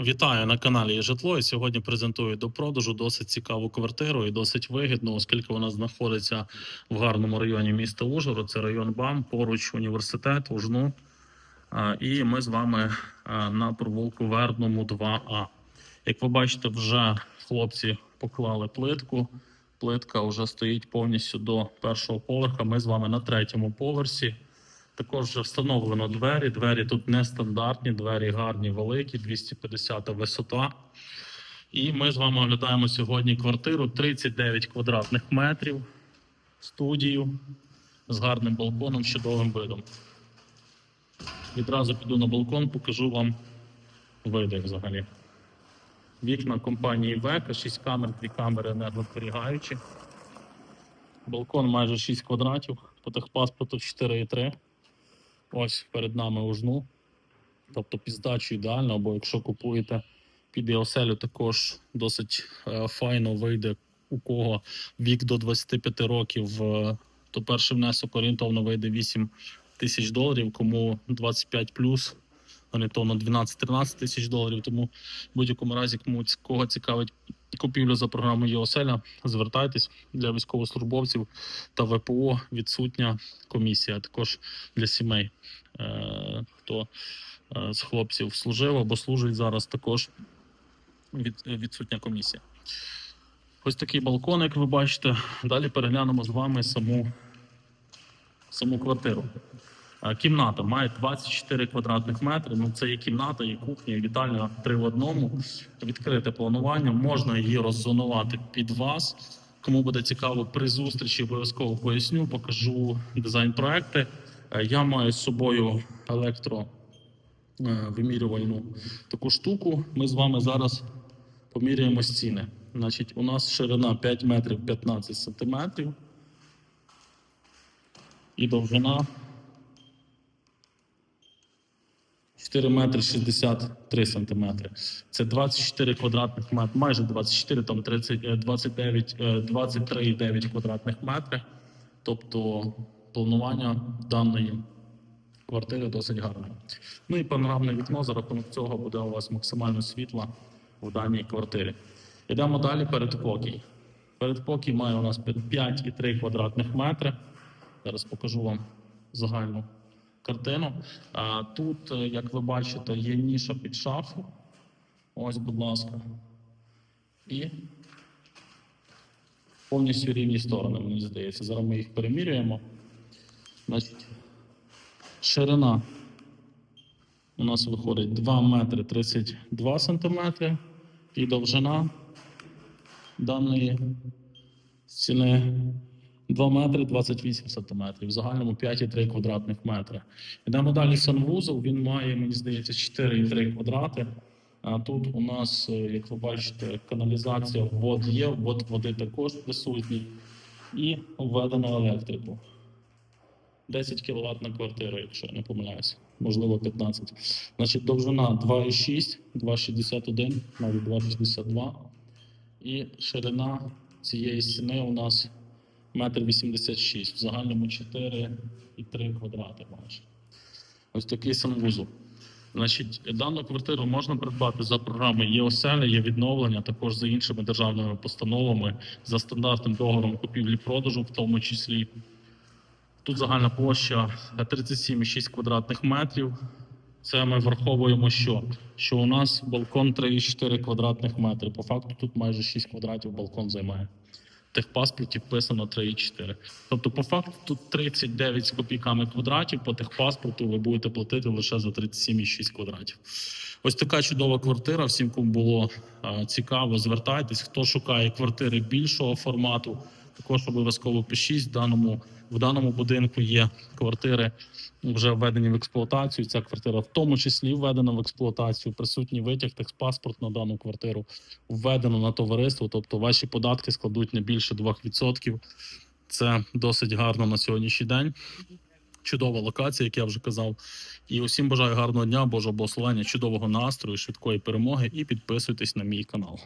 Вітаю на каналі житло. І сьогодні презентую до продажу досить цікаву квартиру і досить вигідну, оскільки вона знаходиться в гарному районі міста Ужгород. Це район БАМ, поруч університет, Ужну. І ми з вами на провулку Вербному 2А. Як ви бачите, вже хлопці поклали плитку. Плитка вже стоїть повністю до першого поверха. Ми з вами на третьому поверсі. Також встановлено двері. Двері тут нестандартні, двері гарні, великі, 250 висота. І ми з вами оглядаємо сьогодні квартиру 39 квадратних метрів, студію з гарним балконом, з чудовим видом. Відразу піду на балкон, покажу вам види взагалі. Вікна компанії Века, 6 камер, 2 камери енергозберігаючі. Балкон майже 6 квадратів, по техпаспорту 4,3. Ось перед нами ужну. Тобто під здачу ідеально, або якщо купуєте під оселю, також досить е, файно вийде у кого вік до 25 років, е, то перший внесок орієнтовно вийде 8 тисяч доларів, кому 25 плюс, орієнтовно 12-13 тисяч доларів. Тому в будь-якому разі, кому кого цікавить купівля за програмою ЄОСЕЛЯ, звертайтесь для військовослужбовців та ВПО відсутня комісія. Також для сімей, е, хто е, з хлопців служив або служить зараз, також відсутня комісія. Ось такий балкон, як ви бачите. Далі переглянемо з вами саму, саму квартиру. Е, Кімната має 24 квадратних метри. Ну, це є кімната, є кухня, і вітальня три в одному. Відкрите планування. Можна її роззонувати під вас. Кому буде цікаво при зустрічі, обов'язково поясню, покажу дизайн проекти. Е, Я маю з собою електро е, таку штуку. Ми з вами зараз поміряємо стіни. Значить, у нас ширина 5 метрів 15 сантиметрів і довжина 4 метри 63 сантиметри. Це 24 квадратних метри, майже 24, там 30, е, 29, е, 23,9 квадратних метри. Тобто планування даної квартири досить гарне. Ну і панорамне вікно за рахунок цього буде у вас максимально світла в даній квартирі. Йдемо далі передпокій. Передпокій має у нас 5,3 квадратних метри. Зараз покажу вам загальну картину. Тут, е, як ви бачите, є ніша під шафу. Ось, будь ласка. І повністю рівні сторони, мені здається. Зараз ми їх перемірюємо. Значить, ширина у нас виходить 2 метри 32 сантиметри. І довжина даної стіни 2 метри 28 сантиметрів, в загальному 5,3 квадратних метри. Йдемо далі санвузол, він має, мені здається, 4,3 квадрати. А тут у нас, е, як ви бачите, каналізація вод є, вод води також присутній, і введено електрику. 10 кВт на квартиру, якщо я не помиляюся, можливо 15. Значить, довжина 2,6, 2,61, навіть 2,62. І ширина цієї стіни у нас метр 86, в загальному 4,3 квадрати майже. Ось такий санвузол. Значить, дану квартиру можна придбати за програмою ЄОСЕЛЯ, є відновлення, також за іншими державними постановами, за стандартним договором купівлі-продажу, в тому числі. Тут загальна площа 37,6 квадратних метрів. Це ми враховуємо, що, що у нас балкон 3,4 квадратних метри. По факту тут майже 6 квадратів балкон займає. В техпаспорті вписано 3,4. Тобто, по факту тут 39 з копійками квадратів, по техпаспорту ви будете платити лише за 37,6 квадратів. Ось така чудова квартира. Всім, кому було е, цікаво, звертайтесь. Хто шукає квартири більшого формату, також обов'язково пишіть. В даному, в даному будинку є квартири вже введені в експлуатацію. Ця квартира в тому числі введена в експлуатацію. Присутній витяг, техпаспорт на дану квартиру введено на товариство. Тобто ваші податки складуть не більше 2%. Це досить гарно на сьогоднішній день. Чудова локація, як я вже казав. І усім бажаю гарного дня, Божого благословення, чудового настрою, швидкої перемоги і підписуйтесь на мій канал.